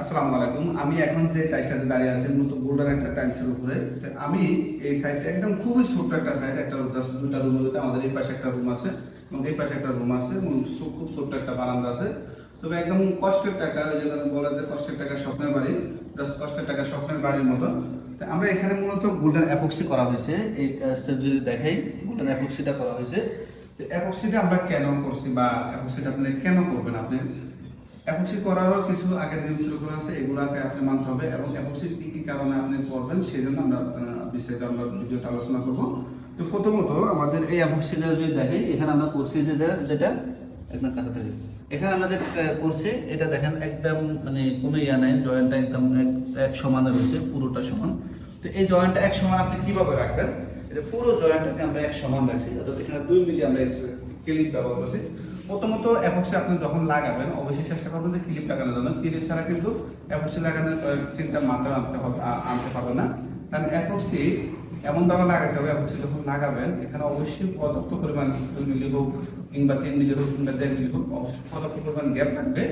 আসসালামু আলাইকুম। আমি এখন যে টাইলসটাতে দাঁড়িয়ে আছি, মূলত গোল্ডেন একটা টাইলসের উপরে। আমি এই সাইডটা একদম খুবই ছোট্ট একটা সাইড, একটা জাস্ট দুটা রুম রয়েছে আমাদের এই পাশে একটা রুম আছে এবং এই পাশে একটা রুম আছে এবং খুব ছোট্ট একটা বারান্দা আছে। তবে একদম কষ্টের টাকা, ওই যে বলা যায় কষ্টের টাকা স্বপ্নের বাড়ি জাস্ট কষ্টের টাকা স্বপ্নের বাড়ির মতো। তো আমরা এখানে মূলত গোল্ডেন অ্যাপক্সি করা হয়েছে। এই যদি দেখাই গোল্ডেন অ্যাপক্সিটা করা হয়েছে। অ্যাপক্সিটা আমরা কেন করছি বা অ্যাপক্সিটা আপনি কেন করবেন আপনি? অ্যাপক্সি করারও কিছু আগের নিয়ম শুরু আছে, এগুলাকে আপনি মানতে হবে এবং অ্যাপক্সি কি কি কারণে আপনি করবেন সেই জন্য আমরা বিস্তারিত আমরা ভিডিওটা আলোচনা করব। তো প্রথমত আমাদের এই অ্যাপক্সিটা যদি দেখি এখানে আমরা করছি যেটা যেটা একদম কাছে থাকে। এখানে আমরা যেটা করছি, এটা দেখেন একদম মানে কোনো ইয়া নাই, জয়েন্টটা একদম এক- এক সমানে রয়েছে, পুরোটা সমান। তো এই জয়েন্টটা এক সমান আপনি কীভাবে রাখবেন? এটা পুরো জয়েন্টটাকে আমরা এক সমান রাখছি, অর্থাৎ এখানে দুই মিলি আমরা ক্লিপ ব্যবহার করছি। প্রথমত অ্যাপক্সি আপনি যখন লাগাবেন, অবশ্যই চেষ্টা করবেন যে ক্লিপ লাগানোর জন্য। ক্লিপ ছাড়া কিন্তু অ্যাপক্সি লাগানোর চিন্তা মাত্রা আনতে হবে আনতে পারবে না। কারণ অ্যাপক্সি এমনভাবে লাগাতে হবে অ্যাপক্সি যখন লাগাবেন, এখানে অবশ্যই পর্যাপ্ত পরিমাণ মিলি হোক কিংবা তিন মিলি হোক কিংবা দেড় মিলি হোক অবশ্যই পর্যাপ্ত পরিমাণ গ্যাপ থাকবে।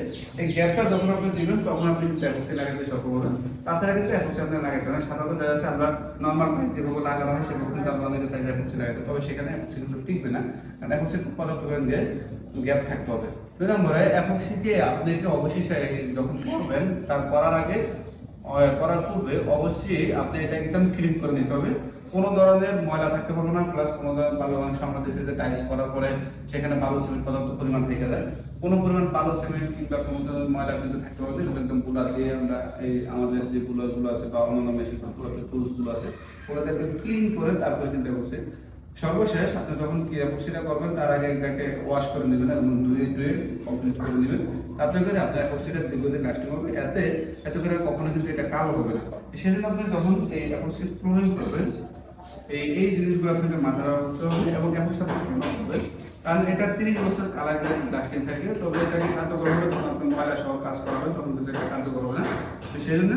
এই গ্যাপটা যখন আপনি দিবেন, তখন আপনি কিন্তু অ্যাপক্সি লাগাতে সফল করবেন তাছাড়া কিন্তু অ্যাপক্সি আপনি লাগাতে হবে সাধারণত দেখা যাচ্ছে আমরা নর্মাল পাইপ যেভাবে লাগানো হয়, সেভাবে কিন্তু আমরা অনেকে সাইজ অ্যাপক্সি লাগাতে তবে সেখানে অ্যাপক্সি কিন্তু টিকবে না। কারণ অ্যাপক্সি খুব পর্যাপ্ত পরিমাণ দিয়ে গ্যাপ থাকতে হবে। দুই নম্বরে অ্যাপক্সিকে আপনাকে অবশ্যই যখন করবেন তার করার আগে করার পূর্বে অবশ্যই আপনি এটা একদম ক্লিন করে নিতে হবে কোনো ধরনের ময়লা থাকতে পারবে না প্লাস কোনো ধরনের বালু সময় আমরা দেশে টাইলস করার পরে সেখানে বালু সিমেন্ট পর্যাপ্ত পরিমাণ থেকে যায় কোনো পরিমাণ বালু সিমেন্ট কিংবা কোনো ধরনের ময়লা কিন্তু থাকতে পারবে। এগুলো একদমগুলা দিয়ে আমরা এই আমাদের যে বুলাগুলো আছে বা অন্যান্য মেশিন টুলসগুলো আছে ওগুলোকে ক্লিন করে তারপরে কিন্তু অবশ্যই সর্বশেষ আপনি যখন ক্রিয়া করবেন, তার আগে এটাকে ওয়াশ করে নেবেন এবং ধুয়ে ধুয়ে কমপ্লিট করে নেবেন। তাতে করে আপনার প্রক্রিয়া দীর্ঘদিন লাস্টিং হবে। এতে এত করে কখনো কিন্তু এটা কালো হবে না। সেজন্য আপনি যখন এই অ্যাপোসিড প্রয়োগ করবেন, এই এই জিনিসগুলো আপনাকে মাথা রাখতে হবে এবং সাথে হবে কারণ এটা তিরিশ বছর কালার লাস্টিং থাকে তবে এটাকে কার্যকর হবে যখন আপনি ময়লা সহ কাজ করাবেন, তখন কিন্তু এটা কার্যকর হবে না। তো সেই জন্য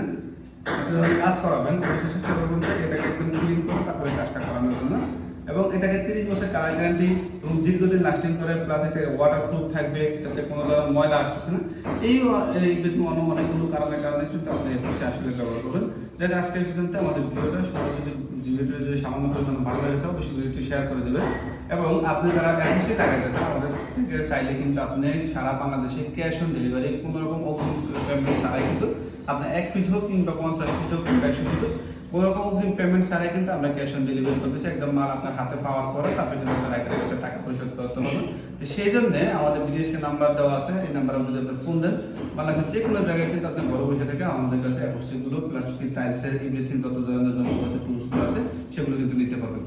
আপনি যখন কাজ করাবেন চেষ্টা করবেন এটাকে একদম ক্লিন করে তারপরে কাজটা করানোর জন্য। এবং এটাকে তিরিশ বছর কালার গ্যারান্টি এবং দীর্ঘদিন লাস্টিং করে প্লাস এটা ওয়াটার প্রুফ থাকবে, এটাতে কোনো ধরনের ময়লা আসতেছে না। এই এই বেতন অন্য অনেকগুলো কারণের কারণে কিন্তু আপনি একুশে আসলে ব্যবহার করবেন যেটা আজকে পর্যন্ত আমাদের ভিডিওটা সবাই যদি ভিডিওটা যদি সামান্য পরিমাণ ভালো লাগে তো অবশ্যই ভিডিওটি শেয়ার করে দেবেন। এবং আপনি যারা একুশে টাকা গেছেন আমাদের চাইলে কিন্তু আপনি সারা বাংলাদেশে ক্যাশ অন ডেলিভারি কোনো রকম পেমেন্ট ছাড়াই কিন্তু আপনি এক পিস হোক কিংবা পঞ্চাশ পিস হোক কিংবা একশো পিস হোক কোনো অগ্রিম পেমেন্ট ছাড়াই কিন্তু আমরা ক্যাশ অন ডেলিভারি করতেছি। একদম মাল আপনার হাতে পাওয়ার পরে তারপরে কিন্তু আপনার একের কাছে টাকা পরিশোধ করতে হবে। তো সেই জন্য আমাদের বিদেশকে নাম্বার দেওয়া আছে, এই নাম্বারে যদি আপনি ফোন দেন। বাংলাদেশের যে কোনো জায়গায় কিন্তু আপনি ঘরে বসে থেকে আমাদের কাছে অ্যাপসিগুলো প্লাস টাইলসের এভরিথিং তত ধরনের যন্ত্রপাতি টুলসগুলো আছে, সেগুলো কিন্তু নিতে পারবেন।